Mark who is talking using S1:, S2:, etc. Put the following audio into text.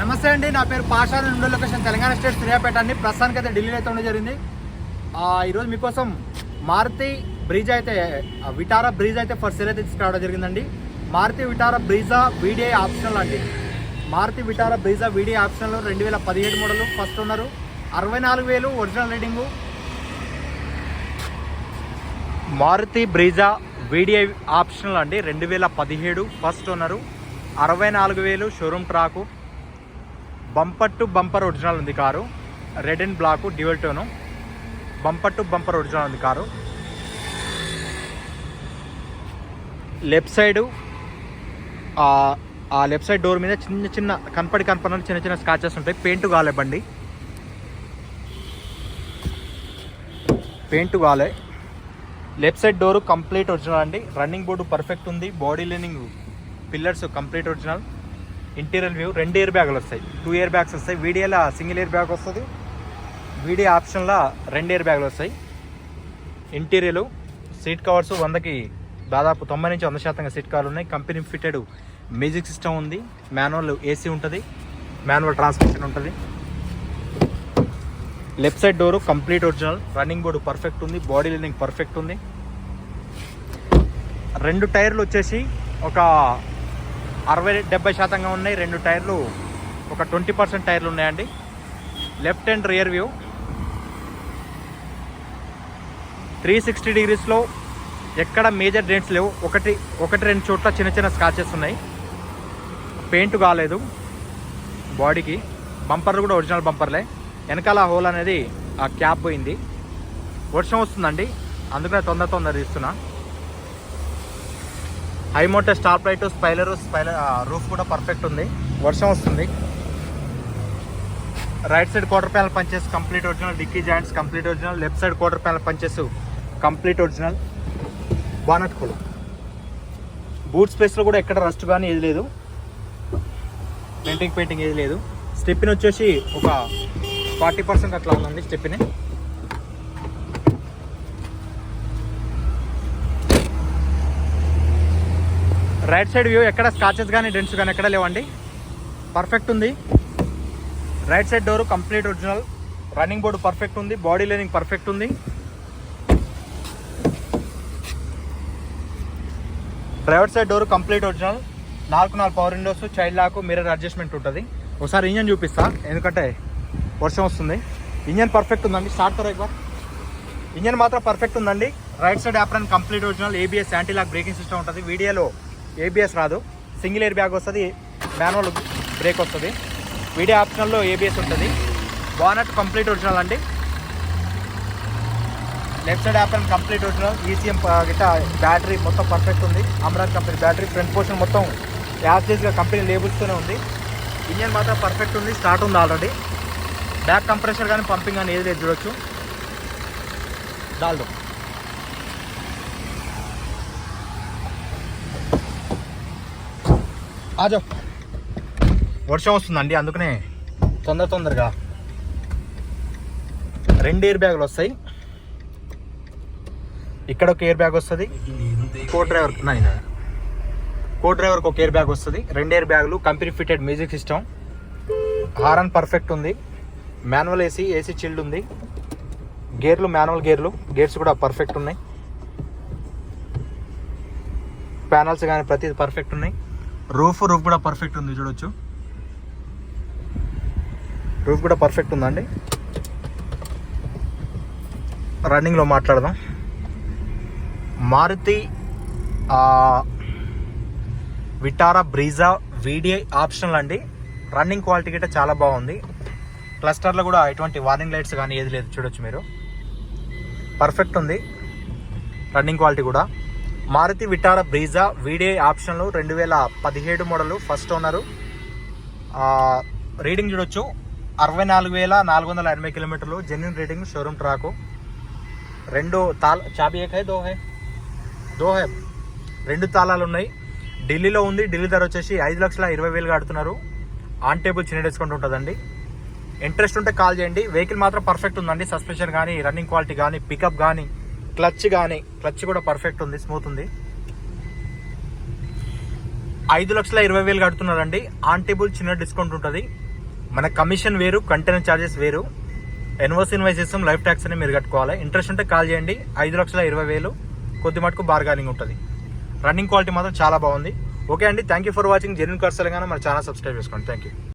S1: నమస్తే అండి నా పేరు పాషా నుండి లొకేషన్ తెలంగాణ స్టేట్ సూర్యాపేట అండి. ప్రస్తుతానికి అయితే ఢిల్లీలో అయితే ఉండడం జరిగింది. ఈరోజు మీకోసం మారుతి బ్రిడ్జ్ అయితే విటారా బ్రిడ్జ్ అయితే ఫస్ట్ సేల్ అయితే తీసుకురావడం జరిగిందండి. Maruti Vitara Brezza VDI optional అండి. Maruti Vitara Brezza VDI optional రెండు వేల పదిహేడు మోడల్ ఫస్ట్ ఉన్నారు అరవై నాలుగు వేలు original rating Maruti Brezza VDI optional అండి రెండు వేల పదిహేడు ఫస్ట్ ఉన్నారు అరవై నాలుగు వేలు showroom track bumper to bumper original ఉంది car. Red and black dual tone. Bumper to bumper original ఉంది కారు. లెఫ్ట్ సైడు ఆ లెఫ్ట్ సైడ్ డోర్ మీద చిన్న చిన్న కనపడి కనపడిన చిన్న చిన్న స్కాచెస్ ఉంటాయి. పెయింట్ కాలే బండి. పెయింట్ కాలే. Left side door complete original అండి. రన్నింగ్ బోర్డు పర్ఫెక్ట్ ఉంది. Body lining pillars complete original. Interior view రెండు ఇయర్ బ్యాగులు వస్తాయి. టూ ఇయర్ బ్యాగ్స్ వస్తాయి. వీడియోలో సింగిల్ ఇయర్ బ్యాగ్ వస్తుంది. వీడియో ఆప్షన్లో రెండు ఇయర్ బ్యాగులు వస్తాయి. ఇంటీరియర్ సీట్ కవర్స్ వందకి దాదాపు తొంభై నుంచి వంద శాతంగా సీట్ కవర్లు ఉన్నాయి. కంపెనీ ఫిటెడ్ మ్యూజిక్ సిస్టమ్ ఉంది. మాన్యువల్ ఏసీ ఉంటుంది. మాన్యువల్ ట్రాన్స్మిషన్ ఉంటుంది. Left side door complete original. Running board perfect ఉంది. బాడీ లైనింగ్ పర్ఫెక్ట్ ఉంది. రెండు టైర్లు వచ్చేసి ఒక అరవై డెబ్బై శాతంగా ఉన్నాయి. రెండు టైర్లు ఒక ట్వంటీ పర్సెంట్ టైర్లు ఉన్నాయండి. Left and rear view. Three sixty డిగ్రీస్లో ఎక్కడ మేజర్ డెంట్స్ లేవు. ఒకటి ఒకటి రెండు చోట్ల చిన్న చిన్న స్కాచెస్ ఉన్నాయి. పెయింట్ కాలేదు బాడీకి. బంపర్లు కూడా ఒరిజినల్ బంపర్లే. వెనకాల హోల్ అనేది ఆ క్యాప్ పోయింది. వర్షం వస్తుందండి. అందుకనే తొందర తొందర తీస్తున్నా. High motor stop light spoiler spoiler roof కూడా పర్ఫెక్ట్ ఉంది. వర్షం వస్తుంది. Right side quarter panel punches complete original dicky joints complete original left side quarter panel punches complete original. Bonnet కూడా బూట్ స్పేస్లో కూడా ఎక్కడ రస్ట్ కానీ ఏది లేదు. పెయింటింగ్ పెయింటింగ్ ఏది లేదు. స్టెప్పిన్ వచ్చేసి ఒక ఫార్టీ పర్సెంట్ అట్లా ఉందండి స్టెప్పిని. రైట్ సైడ్ వ్యూ ఎక్కడ స్కాచెస్ కానీ డెంట్స్ కానీ ఎక్కడ లేవండి. పర్ఫెక్ట్ ఉంది. Right side door complete original running board perfect ఉంది. బాడీ లైనింగ్ పర్ఫెక్ట్ ఉంది. Driver side door complete original నాలుగు నాలుగు power windows child lock mirror adjustment ఉంటుంది. ఒకసారి ఇంజన్ చూపిస్తా. ఎందుకంటే వర్షం వస్తుంది. ఇంజన్ పర్ఫెక్ట్ ఉందండి. స్టార్ట్ తర్వాత ఇంజన్ మాత్రం పర్ఫెక్ట్ ఉందండి. Right side apron complete original ABS anti lock braking system ఉంటుంది. వీడియోలో ఏబిఎస్ రాదు. సింగిల్ ఎయిర్ బ్యాగ్ వస్తుంది. మ్యానువల్ బ్రేక్ వస్తుంది. వీడియో ఆప్షనల్లో ఏబిఎస్ ఉంటుంది. బానట్ కంప్లీట్ ఒరిజినల్ అండి. Left side option complete original ECM గిట్ట బ్యాటరీ మొత్తం పర్ఫెక్ట్ ఉంది. Amaron company battery front portion మొత్తం యాజ్గా కంపెనీ లేబుల్స్తోనే ఉంది. ఇంజన్ మాత్రం పర్ఫెక్ట్ ఉంది. స్టార్ట్ ఉంది ఆల్రెడీ బ్యాక్ కంప్రెషర్ కానీ పంపింగ్ కానీ ఏది లేదు చూడొచ్చు. దాల్దో. ఆజో. వర్షం వస్తుందండి అందుకనే. తొందర తొందరగా. రెండు ఎయిర్ బ్యాగులు వస్తాయి. ఇక్కడ ఒక ఎయిర్ బ్యాగ్ వస్తుంది. కో డ్రైవర్ నైనా కో డ్రైవర్కి ఒక ఎయిర్ బ్యాగ్ వస్తుంది. రెండు ఎయిర్ బ్యాగులు company fitted music system horn perfect ఉంది. మాన్యువల్ ఏసీ ఏసీ చిల్డ్ ఉంది. గేర్లు మాన్యువల్ గేర్లు గేర్స్ కూడా పర్ఫెక్ట్ ఉన్నాయి. ప్యానల్స్ కానీ ప్రతిది పర్ఫెక్ట్ ఉన్నాయి. రూఫ్ రూఫ్ కూడా పర్ఫెక్ట్ ఉంది చూడొచ్చు. రూఫ్ కూడా పర్ఫెక్ట్ ఉందండి. రన్నింగ్లో మాట్లాడదాం. Maruti Vitara Brezza VDI optional అండి. రన్నింగ్ క్వాలిటీ గిట్ట చాలా బాగుంది. క్లస్టర్లో కూడా ఎటువంటి వార్నింగ్ లైట్స్ కానీ ఏది లేదు చూడొచ్చు మీరు. పర్ఫెక్ట్ ఉంది. రన్నింగ్ క్వాలిటీ కూడా. మారుతి విటారా బ్రీజా వీడిఐ ఆప్షన్లు రెండు వేల పదిహేడు మోడలు ఫస్ట్ ఓనరు. రీడింగ్ చూడొచ్చు. అరవై నాలుగు వేల నాలుగు వందల ఎనభై కిలోమీటర్లు జెన్యున్ రీడింగ్ షోరూమ్ ట్రాకు రెండు తాళ చాబీ ఏక్ హై దో హై దో హై రెండు తాళాలు ఉన్నాయి. ఢిల్లీలో ఉంది. ఢిల్లీ ధర వచ్చేసి ఐదు లక్షల ఇరవై వేలు కడుతున్నారు ఆన్ టేబుల్ చిన్న డిస్కౌంట్ ఉంటుందండి. ఇంట్రెస్ట్ ఉంటే కాల్ చేయండి. వెహికల్ మాత్రం పర్ఫెక్ట్ ఉందండి. సస్పెన్షన్ కానీ రన్నింగ్ క్వాలిటీ కానీ పికప్ కానీ క్లచ్ కానీ క్లచ్ కూడా పర్ఫెక్ట్ ఉంది స్మూత్ ఉంది. ఐదు లక్షల ఇరవై వేలు కడుతున్నారండి. ఆన్ టేబుల్ చిన్న డిస్కౌంట్ ఉంటుంది. మన కమిషన్ వేరు కంటైనర్ ఛార్జెస్ వేరు. ఎన్ఓసి ఇన్వైస్ చేస్తాం లైఫ్ ట్యాక్స్ అని మీరు కట్టుకోవాలి. ఇంట్రెస్ట్ ఉంటే కాల్ చేయండి. ఐదు లక్షల ఇరవై వేలు కొద్ది మటుకు బార్గానింగ్ ఉంటుంది. రన్నింగ్ క్వాలిటీ మాత్రం చాలా బాగుంది. ఓకే అండి thank you for watching. Genuine cars Telangana మన ఛానల్ సబ్స్క్రైబ్ చేసుకోండి. Thank you.